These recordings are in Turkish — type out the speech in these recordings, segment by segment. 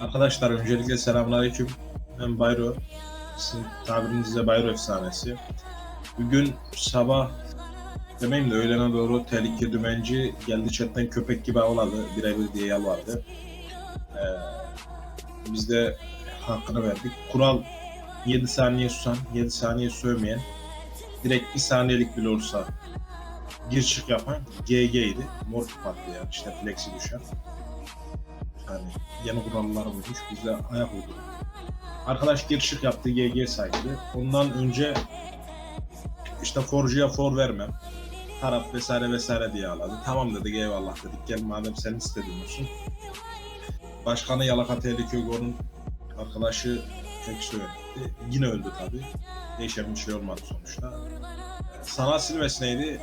Arkadaşlar öncelikle selamünaleyküm. Ben Bayro. Sizin tabirinizle Bayro efsanesi. Bugün sabah demeyeyim de öğlene doğru tehlike dümenci geldi chatten köpek gibi avladı. Birebir diye yalvardı. Ee, biz de hakkını verdik. Kural 7 saniye susan, 7 saniye sövmeyen, direkt 1 saniyelik bile olsa gir çık yapan GG'ydi. Mor patlayan, işte flexi düşen. Yani yeni kurallar buymuş. Biz de ayak uydurduk. Arkadaş girişik yaptı. GG saydı. Ondan önce işte forcuya for vermem. Taraf vesaire vesaire diye ağladı. Tamam dedik eyvallah dedik. Gel madem sen istedin olsun. Başkanı Yalaka Tehlikegor'un arkadaşı tek söyledi. Yine öldü tabi. Değişen bir şey olmadı sonuçta. Sanal silmesine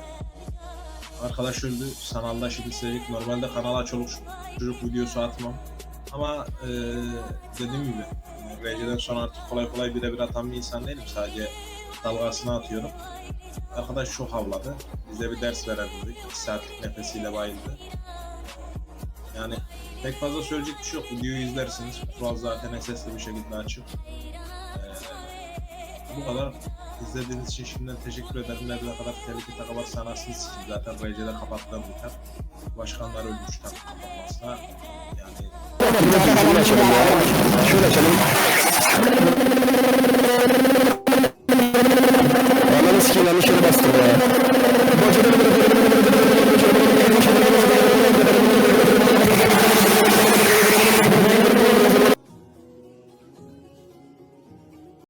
Arkadaş öldü. Sanalda şimdi sevdik. Normalde kanala çoluk çocuk videosu atmam. Ama e, dediğim gibi RC'den sonra artık kolay kolay birebir atan bir insan değilim. Sadece dalgasını atıyorum. Arkadaş çok havladı. Bize bir ders verelim dedik. 2 saatlik nefesiyle bayıldı. Yani pek fazla söyleyecek bir şey yok. Videoyu izlersiniz. Kural zaten sesli bir şekilde açık. E, bu kadar. İzlediğiniz için şimdiden teşekkür ederim. Ne kadar tehlike takabat sanatını sikim. Zaten RC'de kapattığım biter. Başkanlar ölmüş tabii kapatmasına. Yani. Şöyle açalım.